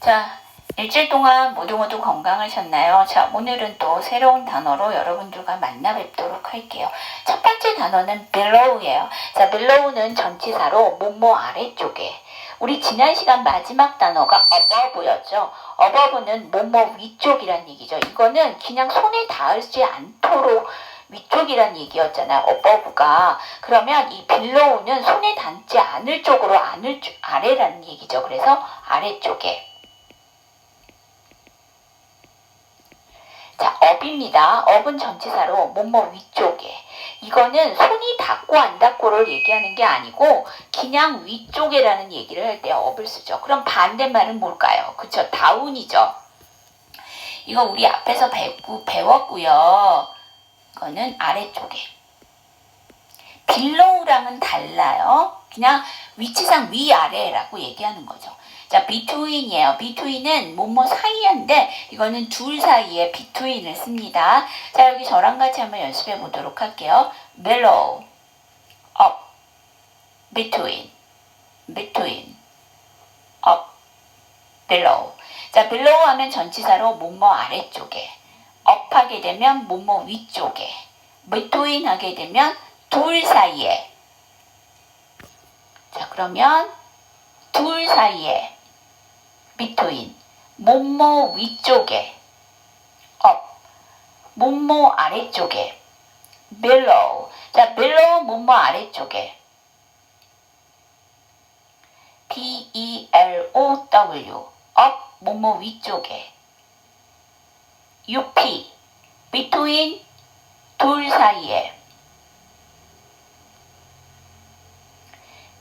자, 일주일 동안 모두 모두 건강하셨나요? 자, 오늘은 또 새로운 단어로 여러분들과 만나 뵙도록 할게요. 첫 번째 단어는 below예요. 자, below는 전치사로 뭐뭐 아래쪽에. 우리 지난 시간 마지막 단어가 above였죠. above는 뭐뭐 위쪽이란 얘기죠. 이거는 그냥 손에 닿지 않도록 위쪽이란 얘기였잖아요. above가. 그러면 이 below는 손에 닿지 않을 쪽으로 아래라는 얘기죠. 그래서 아래쪽에. 자, 업입니다. 업은 전치사로 뭐뭐 위쪽에. 이거는 손이 닿고 안 닿고를 얘기하는 게 아니고 그냥 위쪽에라는 얘기를 할 때 업을 쓰죠. 그럼 반대말은 뭘까요? 그쵸? 다운이죠. 이거 우리 앞에서 배우, 배웠고요. 이거는 아래쪽에. 빌로우랑은 달라요. 그냥 위치상 위아래라고 얘기하는 거죠. 자, between이에요. between은 뭐뭐 사이인데 이거는 둘 사이에 between을 씁니다. 자, 여기 저랑 같이 한번 연습해 보도록 할게요. below, up, between, between, up, below. 자, below 하면 전치사로 뭐뭐 아래쪽에, up 하게 되면 뭐뭐 위쪽에, between 하게 되면 둘 사이에. 자, 그러면 둘 사이에 between 뭐뭐 위쪽에 up 뭐뭐 아래쪽에 below 자 below 뭐뭐 아래쪽에 B E L O W up 뭐뭐 위쪽에 U P between 둘 사이에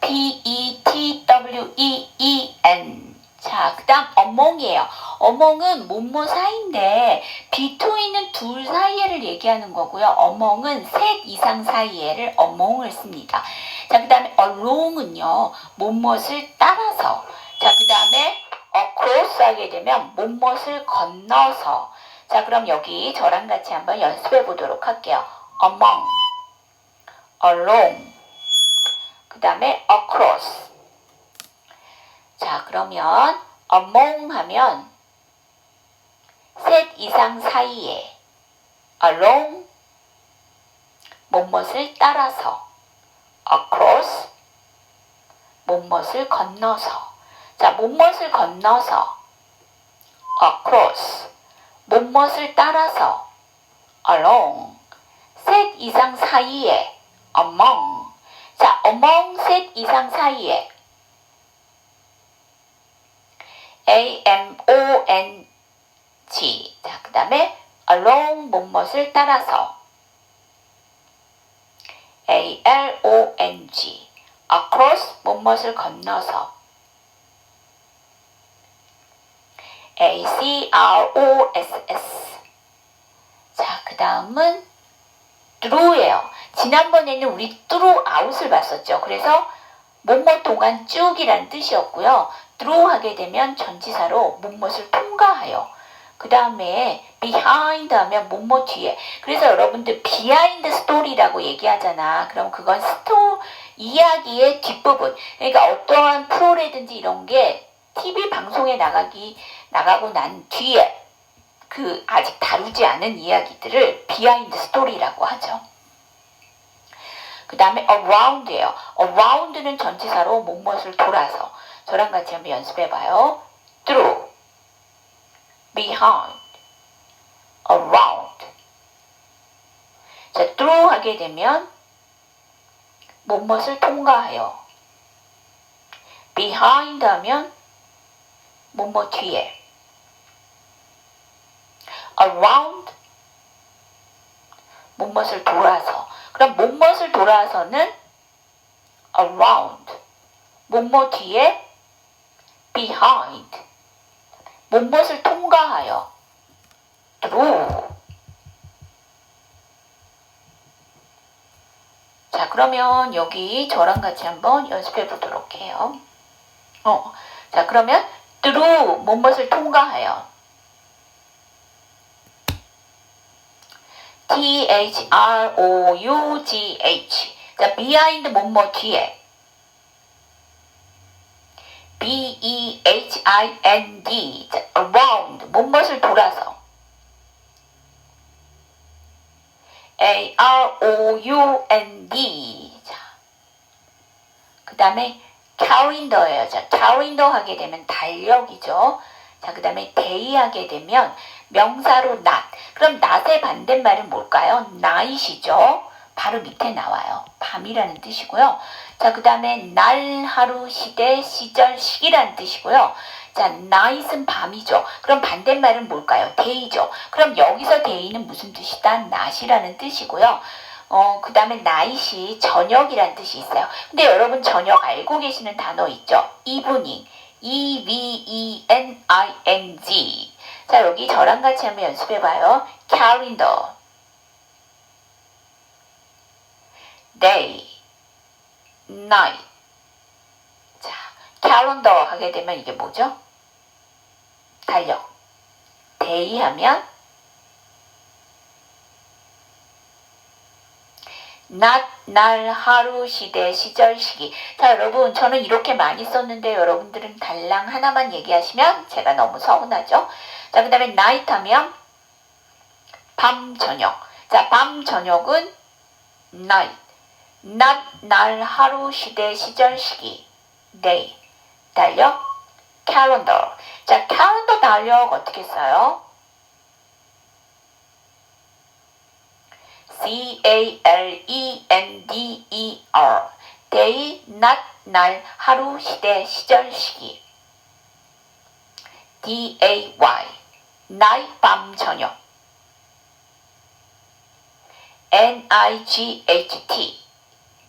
P E T W E E N 자, 그 다음 어몽이에요. 어몽은 뭐뭐 사이인데 between은 둘 사이에를 얘기하는 거고요. 어몽은 셋 이상 사이에를 어몽을 씁니다. 자, 그 다음에 along은요. 뭐뭇을 따라서 자, 그 다음에 across 하게 되면 뭐뭇을 건너서 자, 그럼 여기 저랑 같이 한번 연습해 보도록 할게요. among, along 그 다음에 across 자, 그러면 among 하면 셋 이상 사이에 along 뭐뭇을 따라서 across 뭐뭇을 건너서. 자, 뭐뭇을 건너서 across 뭐뭇을 따라서 along 셋 이상 사이에 among. 자, among 셋 이상 사이에 A M O N G. 자, 그 다음에 along 뭐뭇을 따라서 A L O N G. across 뭐뭇을 건너서 A C R O S S. 자, 그 다음은 through예요. 지난번에는 우리 throughout을 봤었죠. 그래서 뭐뭐 동안 쭉이라는 뜻이었고요. Through 하게 되면 전치사로 뭐뭇을 통과하여. 그 다음에 behind 하면 뭐뭐 뒤에. 그래서 여러분들 behind story라고 얘기하잖아. 그럼 그건 스토 이야기의 뒷부분. 그러니까 어떠한 프로라든지 이런 게 TV 방송에 나가기 나가고 난 뒤에 그 아직 다루지 않은 이야기들을 behind story라고 하죠. 그 다음에 around예요. around는 전치사로 뭐뭇을 돌아서. 저랑 같이 한번 연습해봐요. through, behind, around. 자, through 하게 되면 뭐뭇을 통과하여. behind 하면 뭐뭐 뒤에. around 뭐뭇을 돌아서. 그럼 뭐뭇을 돌아서는 around. 뭐뭐 뒤에 behind. 뭐뭇을 통과하여 through. 자, 그러면 여기 저랑 같이 한번 연습해 보도록 해요. 어, 자, 그러면 through 뭐뭇을 통과하여 T H R O U G H. 자, behind 뭐뭐 뒤에 B E H I N D 자, around 뭔것을 돌아서 A R O U N D 자. 자, calendar 하게 되면 달력이죠. 자, 그 다음에 day 하게 되면 명사로 낮. 그럼 낮의 반대말은 뭘까요? night이죠. 바로 밑에 나와요. 밤이라는 뜻이고요. 자, 그 다음에 날, 하루, 시대, 시절, 시기라는 뜻이고요. 자, night은 밤이죠. 그럼 반대말은 뭘까요? day죠. 그럼 여기서 day는 무슨 뜻이다? 낮이라는 뜻이고요. 어, 그 다음에 night이 저녁이라는 뜻이 있어요. 근데 여러분 저녁 알고 계시는 단어 있죠? evening. E-V-E-N-I-N-G. 자, 여기 저랑 같이 한번 연습해봐요. calendar. day, night. 자, calendar 하게 되면 이게 뭐죠? 달력. day 하면 낮, 날, 하루, 시대, 시절, 시기. 자, 여러분, 저는 이렇게 많이 썼는데 여러분들은 달랑 하나만 얘기하시면 제가 너무 서운하죠? 자, 그 다음에 night 하면 밤, 저녁. 자, 밤, 저녁은 night. 낮, 날, 하루, 시대, 시절, 시기. day. 달력, calendar. 자, calendar 달력 어떻게 써요? C-A-L-E-N-D-E-R. day, 낮, 날, 하루, 시대, 시절, 시기. D-A-Y. night, 밤, 저녁. N-I-G-H-T.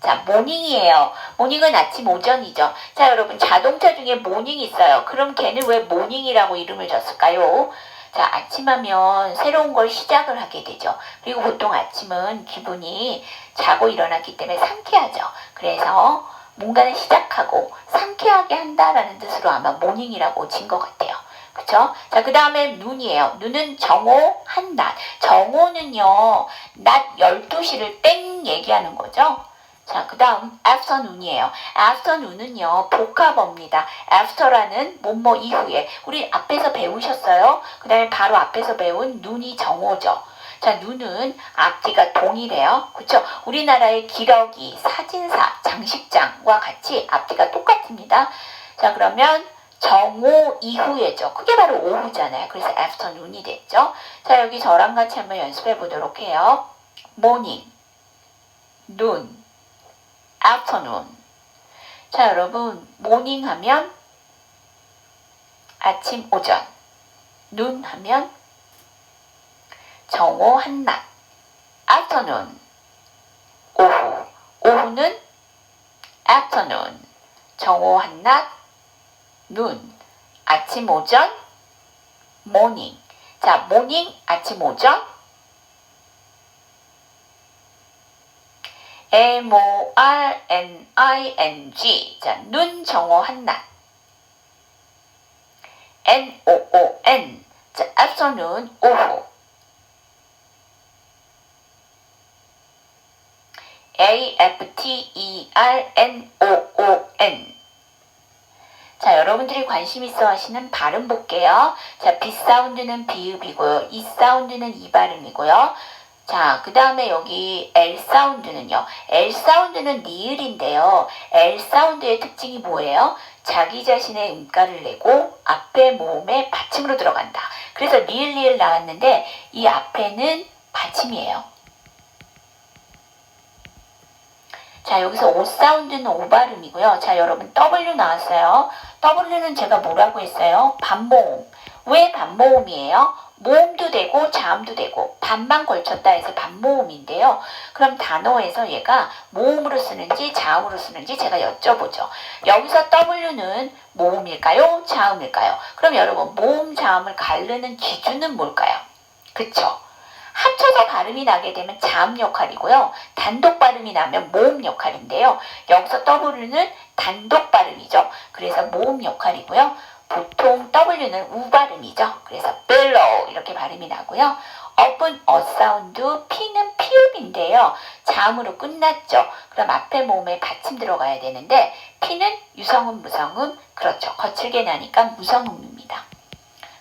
자, 모닝이에요. 모닝은 아침 오전이죠. 자, 여러분, 자동차 중에 모닝 있어요. 그럼 걔는 왜 모닝이라고 이름을 줬을까요? 자, 아침하면 새로운 걸 시작을 하게 되죠. 그리고 보통 아침은 기분이 자고 일어났기 때문에 상쾌하죠. 그래서 뭔가를 시작하고 상쾌하게 한다라는 뜻으로 아마 모닝이라고 진 것 같아요. 그쵸? 자, 그 다음에 눈이에요. 눈은 정오, 한낮. 정오는요, 낮 12시를 땡 얘기하는 거죠. 자, 그 다음 afternoon이에요. afternoon은요, 복합어입니다. after라는 뭐뭐 이후에. 우리 앞에서 배우셨어요? 그 다음에 바로 앞에서 배운 눈이 정오죠. 자, 눈은 앞뒤가 동일해요. 그쵸? 우리나라의 기러기, 사진사, 장식장과 같이 앞뒤가 똑같습니다. 자, 그러면 정오 이후에죠. 그게 바로 오후잖아요. 그래서 afternoon이 됐죠. 자, 여기 저랑 같이 한번 연습해 보도록 해요. morning, noon, afternoon. 자, 여러분, morning 하면 아침, 오전. noon 하면 정오, 한낮. afternoon, 오후. 오후는 afternoon, 정오, 한낮. 눈, 아침 오전, morning. 자, morning, 아침 오전. M-O-R-N-I-N-G. 자, 눈 정오 한낮. N-O-O-N. 자, afternoon, 오후. A-F-T-E-R-N-O-O-N. 자, 여러분들이 관심 있어 하시는 발음 볼게요. 자, B 사운드는 비읍이고요. 이 사운드는 이 발음이고요. 자, 그 다음에 여기 L 사운드는요. L 사운드는 니을인데요. L 사운드의 특징이 뭐예요? 자기 자신의 음가를 내고 앞에 모음에 받침으로 들어간다. 그래서 니을 니을 나왔는데 이 앞에는 받침이에요. 자, 여기서 O 사운드는 O 발음이고요. 자, 여러분 W 나왔어요. W는 제가 뭐라고 했어요? 반모음. 왜 반모음이에요? 모음도 되고 자음도 되고 반만 걸쳤다 해서 반모음인데요. 그럼 단어에서 얘가 모음으로 쓰는지 자음으로 쓰는지 제가 여쭤보죠. 여기서 W는 모음일까요? 자음일까요? 그럼 여러분 모음 자음을 가르는 기준은 뭘까요? 그쵸? 합쳐서 발음이 나게 되면 자음 역할이고요. 단독 발음이 나면 모음 역할인데요. 여기서 W는 단독 발음이죠. 그래서 모음 역할이고요. 보통 W는 우 발음이죠. 그래서 bellow 이렇게 발음이 나고요. up은 어 사운드, P는 피읍인데요. 자음으로 끝났죠. 그럼 앞에 모음에 받침 들어가야 되는데 P는 유성음, 무성음, 그렇죠. 거칠게 나니까 무성음입니다.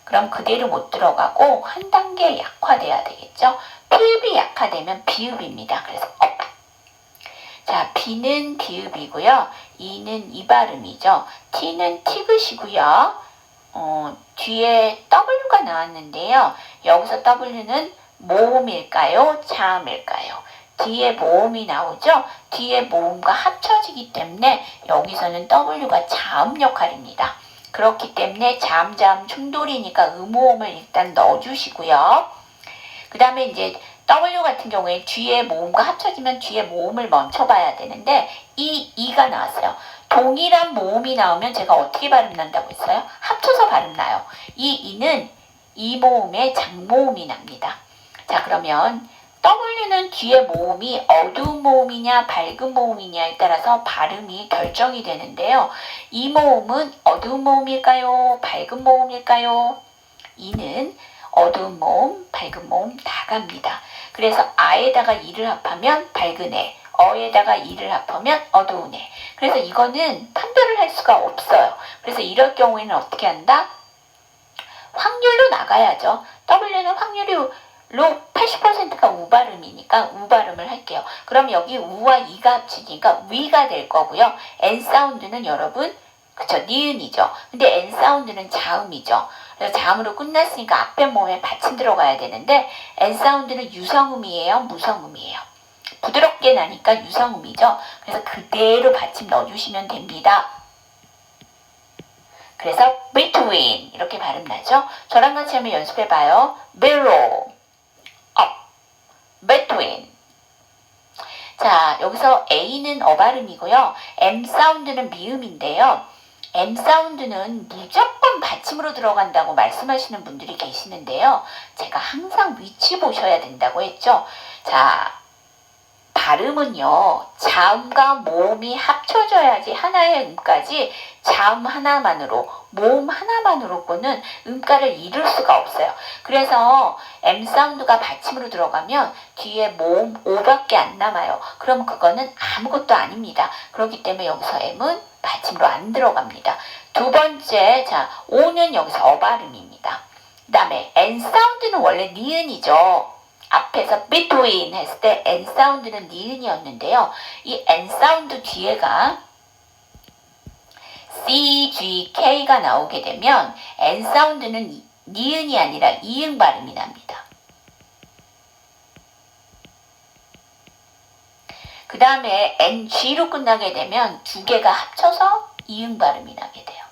그럼 그대로 못 들어가고 한 단계 약화돼야 되겠죠. 피읍이 약화되면 비읍입니다. 그래서 업. 자, B는 비읍이고요. E는 이 발음이죠. T는 티귿이고요. 어, 뒤에 W가 나왔는데요. 여기서 W는 모음일까요? 자음일까요? 뒤에 모음이 나오죠? 뒤에 모음과 합쳐지기 때문에 여기서는 W가 자음 역할입니다. 그렇기 때문에 자음 자음 충돌이니까 음모음을 일단 넣어주시고요. 그 다음에 이제 W 같은 경우에 뒤에 모음과 합쳐지면 뒤에 모음을 먼저 봐야 되는데 이 이가 나왔어요. 동일한 모음이 나오면 제가 어떻게 발음 난다고 했어요? 합쳐서 발음 나요. 이 이는 이 모음의 장모음이 납니다. 자 그러면 W는 뒤에 모음이 어두운 모음이냐 밝은 모음이냐에 따라서 발음이 결정이 되는데요. 이 모음은 어두운 모음일까요? 밝은 모음일까요? 이는 어두운 모음, 밝은 모음 다 갑니다. 그래서 아에다가 이를 합하면 밝은 애, 어에다가 이를 합하면 어두운 애. 그래서 이거는 판별을 할 수가 없어요. 그래서 이럴 경우에는 어떻게 한다? 확률로 나가야죠. W는 확률이 로 80%가 우발음이니까 우발음을 할게요. 그럼 여기 우와 이가 합치니까 위가 될 거고요. N 사운드는 여러분 그쵸 니은이죠. 근데 N 사운드는 자음이죠. 그래서 자음으로 끝났으니까 앞에 몸에 받침 들어가야 되는데 N 사운드는 유성음이에요, 무성음이에요. 부드럽게 나니까 유성음이죠. 그래서 그대로 받침 넣어주시면 됩니다. 그래서 between 이렇게 발음 나죠. 저랑 같이 한번 연습해봐요. below, up, between. 자, 여기서 A는 어 발음이고요. M 사운드는 미음인데요. M 사운드는 무조건 받침으로 들어간다고 말씀하시는 분들이 계시는데요. 제가 항상 위치 보셔야 된다고 했죠. 자, 발음은요, 자음과 모음이 합쳐져야지 하나의 음까지 자음 하나만으로, 모음 하나만으로는 음가를 이룰 수가 없어요. 그래서 M 사운드가 받침으로 들어가면 뒤에 모음 오밖에 안 남아요. 그럼 그거는 아무것도 아닙니다. 그렇기 때문에 여기서 M은 받침으로 안 들어갑니다. 두 번째, 자, O는 여기서 어 발음입니다. 그 다음에 N 사운드는 원래 니은이죠. 앞에서 between 했을 때 N 사운드는 니은이었는데요. 이 N 사운드 뒤에가 C, G, K가 나오게 되면 N 사운드는 니은이 아니라 이응 발음이 납니다. 그 다음에 NG로 끝나게 되면 두 개가 합쳐서 이응 발음이 나게 돼요.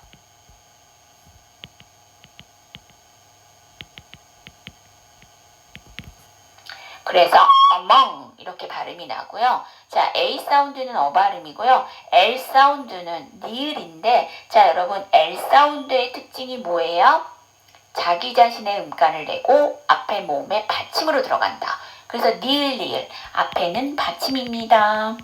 그래서 among 이렇게 발음이 나고요. 자, A 사운드는 어 발음이고요. L 사운드는 니을인데 자, 여러분 L 사운드의 특징이 뭐예요? 자기 자신의 음간을 내고 앞에 몸에 받침으로 들어간다. 그래서 니을 니을 앞에는 받침입니다.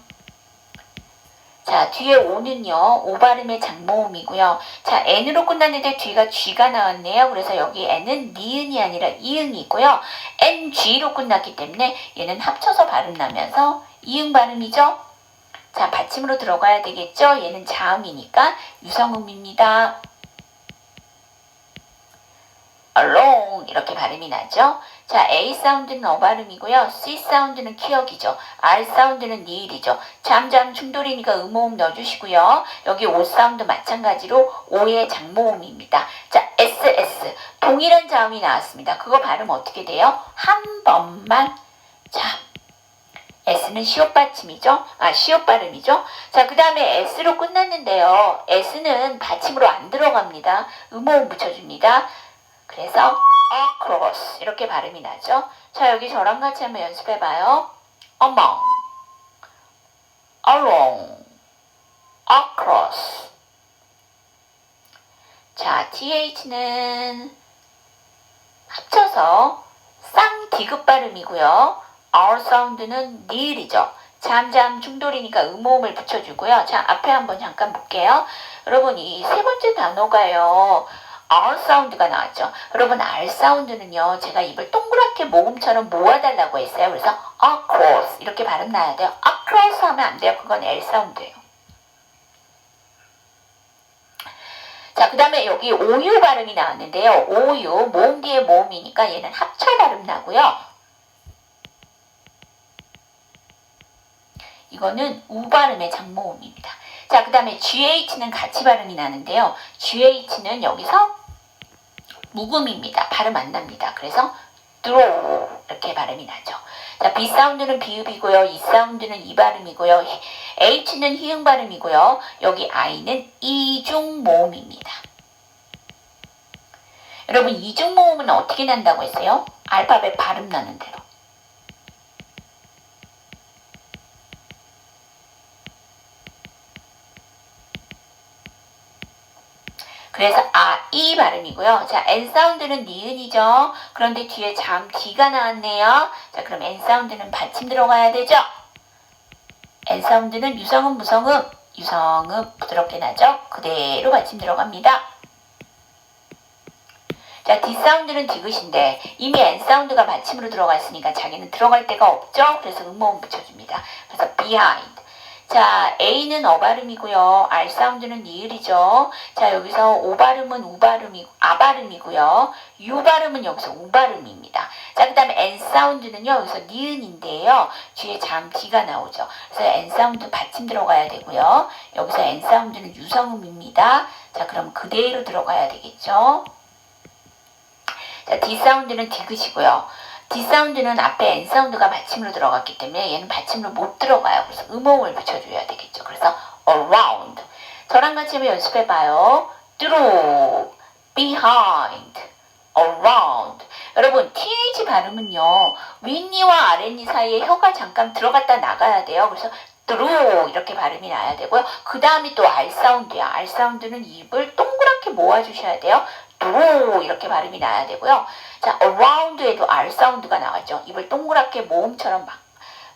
자, 뒤에 오는요, 오 발음의 장모음이고요. 자, N으로 끝났는데 뒤가 G가 나왔네요. 그래서 여기 N은 니은이 아니라 이응이고요. NG로 끝났기 때문에 얘는 합쳐서 발음 나면서 이응 발음이죠. 자, 받침으로 들어가야 되겠죠. 얘는 자음이니까 유성음입니다. along 이렇게 발음이 나죠. 자, A 사운드는 어 발음이고요. C 사운드는 키역이죠. R 사운드는 니일이죠. 잠잠 충돌이니까 음모음 넣어주시고요. 여기 O 사운드 마찬가지로 O의 장모음입니다. 자, SS 동일한 자음이 나왔습니다. 그거 발음 어떻게 돼요? 한 번만 자, S는 시옷 받침이죠. 아, 시옷 발음이죠. 자, 그 다음에 S로 끝났는데요. S는 받침으로 안 들어갑니다. 음모음 붙여줍니다. 그래서 across 이렇게 발음이 나죠. 자 여기 저랑 같이 한번 연습해봐요. among, along, across. 자 th는 합쳐서 쌍디귿 발음이고요. R 사운드는 니을이죠. 잠잠 중돌이니까 음모음을 붙여주고요. 자 앞에 한번 잠깐 볼게요. 여러분 이 세 번째 단어가요. R 사운드가 나왔죠. 여러분 R 사운드는요. 제가 입을 동그랗게 모음처럼 모아달라고 했어요. 그래서 across 이렇게 발음 나야 돼요. across 하면 안 돼요. 그건 L 사운드예요. 자, 그 다음에 여기 오유 발음이 나왔는데요. 오유, 모음 뒤에 모음이니까 얘는 합철 발음 나고요. 이거는 우 발음의 장모음입니다. 자, 그 다음에 GH는 같이 발음이 나는데요. GH는 여기서 묵음입니다. 발음 안 납니다. 그래서 draw 이렇게 발음이 나죠. 자, B 사운드는 비읍이고요. 이 사운드는 이 발음이고요. H는 희응 발음이고요. 여기 I는 이중 모음입니다. 여러분 이중 모음은 어떻게 난다고 했어요? 알파벳 발음 나는 대로. 그래서 아, 이 발음이고요. 자, N 사운드는 니은이죠. 그런데 뒤에 잠 D가 나왔네요. 자, 그럼 N 사운드는 받침 들어가야 되죠. N 사운드는 유성음, 무성음, 유성음 부드럽게 나죠. 그대로 받침 들어갑니다. 자, D 사운드는 디귿인데 이미 N 사운드가 받침으로 들어갔으니까 자기는 들어갈 데가 없죠. 그래서 음모음 붙여줍니다. 그래서 behind. 자, A는 어 발음이고요. R 사운드는 니을이죠. 자, 여기서 오 발음은 우 발음이 아 발음이고요. U 발음은 여기서 우 발음입니다. 자, 그 다음에 N 사운드는요. 여기서 니은인데요. 뒤에 잠 D가 나오죠. 그래서 N 사운드 받침 들어가야 되고요. 여기서 N 사운드는 유성음입니다. 자, 그럼 그대로 들어가야 되겠죠. 자, D 사운드는 디귿이고요. D 사운드는 앞에 N 사운드가 받침으로 들어갔기 때문에 얘는 받침으로 못 들어가요. 그래서 음호음을 붙여줘야 되겠죠. 그래서 around. 저랑 같이 한번 연습해봐요. through, behind, around. 여러분 TH 발음은요. 윗니와 아랫니 사이에 혀가 잠깐 들어갔다 나가야 돼요. 그래서 through 이렇게 발음이 나야 되고요. 그 다음에 또 R 사운드야. R 사운드는 입을 동그랗게 모아주셔야 돼요. Through 이렇게 발음이 나야 되고요. 자, around에도 R 사운드가 나왔죠. 입을 동그랗게 모음처럼 막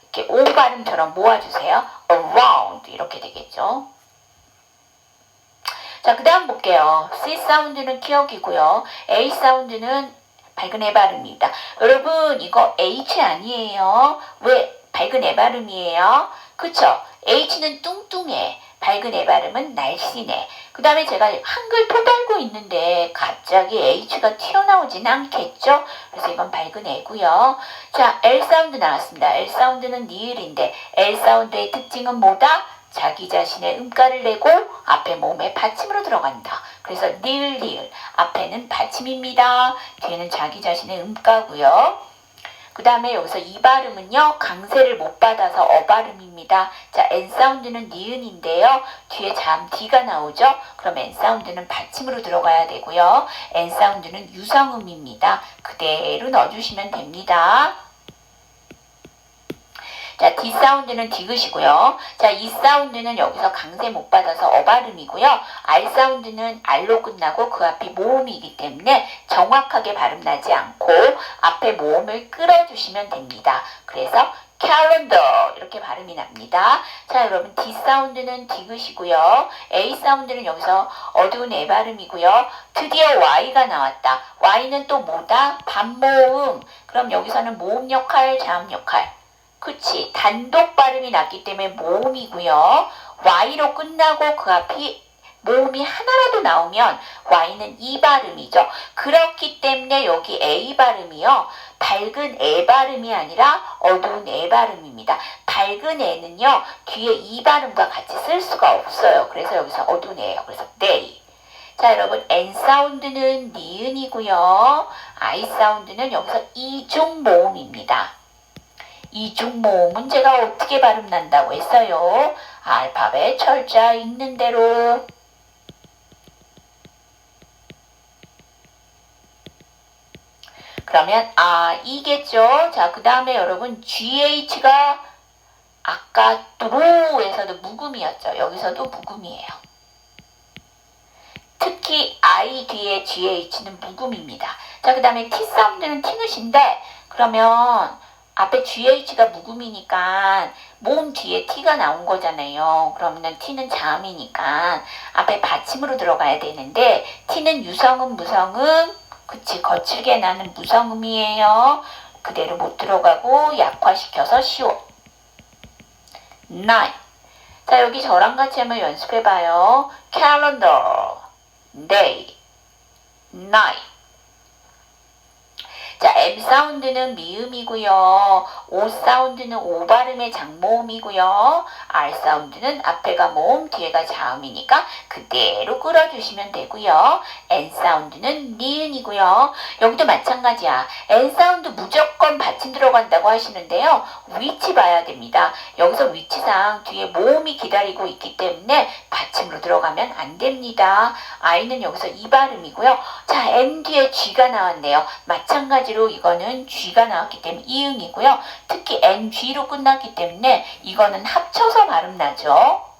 이렇게 O 발음처럼 모아주세요. around 이렇게 되겠죠. 자, 그 다음 볼게요. C 사운드는 기억이고요. A 사운드는 밝은 애 발음입니다. 여러분, 이거 H 아니에요. 왜 밝은 애 발음이에요? 그쵸? H는 뚱뚱해. 밝은 애 발음은 날씬해. 그 다음에 제가 한글 토달고 있는데 갑자기 H가 튀어나오진 않겠죠? 그래서 이건 밝은 애고요. 자, L 사운드 나왔습니다. L 사운드는 니을인데 L 사운드의 특징은 뭐다? 자기 자신의 음가를 내고 앞에 몸에 받침으로 들어간다. 그래서 니을 니을 앞에는 받침입니다. 뒤에는 자기 자신의 음가고요. 그 다음에 여기서 이 발음은요 강세를 못 받아서 어 발음입니다. 자 N 사운드는 니은인데요 뒤에 잠 D가 나오죠. 그럼 N 사운드는 받침으로 들어가야 되고요. N 사운드는 유성음입니다. 그대로 넣어주시면 됩니다. 자, D 사운드는 디귿이고요. 자, 이 사운드는 여기서 강세 못 받아서 어 발음이고요. R 사운드는 R로 끝나고 그 앞이 모음이기 때문에 정확하게 발음 나지 않고 앞에 모음을 끌어주시면 됩니다. 그래서 calendar 이렇게 발음이 납니다. 자, 여러분 D 사운드는 디귿이고요. A 사운드는 여기서 어두운 애 발음이고요. 드디어 Y가 나왔다. Y는 또 뭐다? 반모음. 그럼 여기서는 모음 역할, 자음 역할. 그치. 단독 발음이 났기 때문에 모음이고요. Y로 끝나고 그 앞이 모음이 하나라도 나오면 Y는 이 발음이죠. 그렇기 때문에 여기 A 발음이요. 밝은 애 발음이 아니라 어두운 애 발음입니다. 밝은 애는요. 뒤에 이 발음과 같이 쓸 수가 없어요. 그래서 여기서 어두운 애예요. 그래서 they. 자 여러분 N 사운드는 니은이고요. I 사운드는 여기서 이중 모음입니다. 이중 모음 문제가 어떻게 발음 난다고 했어요? 알파벳 철자 있는 대로 그러면 아 이겠죠. 자 그 다음에 여러분 GH가 아까 드로에서도 묵음이었죠. 여기서도 묵음이에요. 특히 I 뒤에 GH는 묵음입니다. 자 그 다음에 T 사운드는 티귿인데 그러면 앞에 GH가 묵음이니까 모음 뒤에 T가 나온 거잖아요. 그러면 T는 자음이니까 앞에 받침으로 들어가야 되는데 T는 유성음, 무성음, 그치 거칠게 나는 무성음이에요. 그대로 못 들어가고 약화시켜서 쉬워. nine. 자 여기 저랑 같이 한번 연습해봐요. calendar, day, night. 자, M 사운드는 미음이고요. O 사운드는 O 발음의 장모음이고요. R 사운드는 앞에가 모음, 뒤에가 자음이니까 그대로 끌어주시면 되고요. N 사운드는 니은이고요. 여기도 마찬가지야. N 사운드 무조건 받침 들어간다고 하시는데요. 위치 봐야 됩니다. 여기서 위치상 뒤에 모음이 기다리고 있기 때문에 받침으로 들어가면 안 됩니다. I는 여기서 이 발음이고요. 자, N 뒤에 G가 나왔네요. 마찬가지로 이거는 G가 나왔기 때문에 이응이고요. 특히 NG로 끝났기 때문에 이거는 합쳐서 발음 나죠.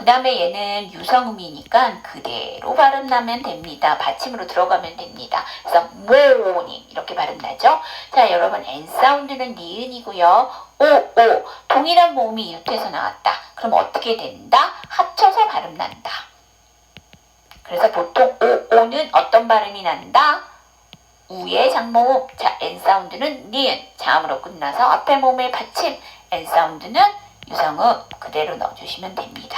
그 다음에 얘는 유성음이니까 그대로 발음 나면 됩니다. 받침으로 들어가면 됩니다. 그래서 모닝 이렇게 발음 나죠. 자 여러분 N 사운드는 니은이고요. 오, 오 동일한 모음이 이웃에서 나왔다. 그럼 어떻게 된다? 합쳐서 발음 난다. 그래서 보통 오, 오는 어떤 발음이 난다? 우의 장모음. 자, N 사운드는 니은. 자음으로 끝나서 앞에 몸의 받침. N 사운드는 유성음 그대로 넣어주시면 됩니다.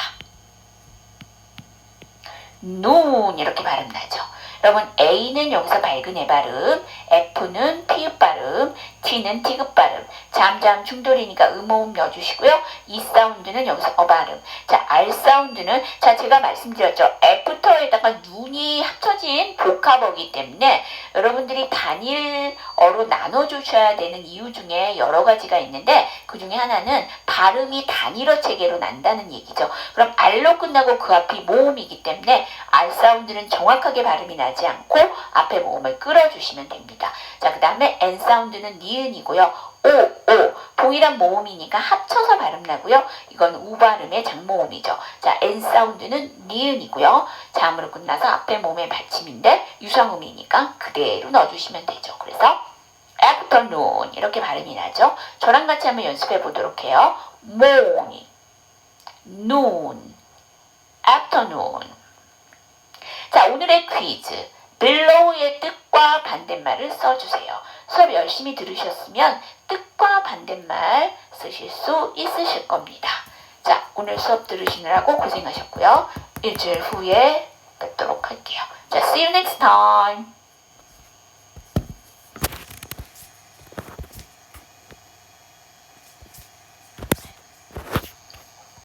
눈 이렇게 발음 나죠. 여러분 A는 여기서 밝은 애 발음, F는 피읍 발음, T는 티귿 발음. 잠잠 중돌이니까 음호음 넣어주시고요. 이 사운드는 여기서 어 발음. 자 R 사운드는 자 제가 말씀드렸죠. F터에다가 눈이 합쳐진 복합어기 때문에 여러분들이 단일어로 나눠주셔야 되는 이유 중에 여러 가지가 있는데 그 중에 하나는 발음이 단일어 체계로 난다는 얘기죠. 그럼 R로 끝나고 그 앞이 모음이기 때문에 R 사운드는 정확하게 발음이 나지 않고 앞에 모음을 끌어주시면 됩니다. 자, 그 다음에 N 사운드는 니은이고요. 오, 오. 동일한 모음이니까 합쳐서 발음 나고요. 이건 우 발음의 장모음이죠. 자, N 사운드는 니은이고요. 자음으로 끝나서 앞에 몸의 받침인데 유성음이니까 그대로 넣어주시면 되죠. 그래서 afternoon 이렇게 발음이 나죠. 저랑 같이 한번 연습해 보도록 해요. morning, noon, afternoon. 자, 오늘의 퀴즈. below의 뜻과 반대말을 써주세요. 수업 열심히 들으셨으면 뜻과 반대말 쓰실 수 있으실 겁니다. 자, 오늘 수업 들으시느라고 고생하셨고요. 일주일 후에 뵙도록 할게요. 자, see you next time.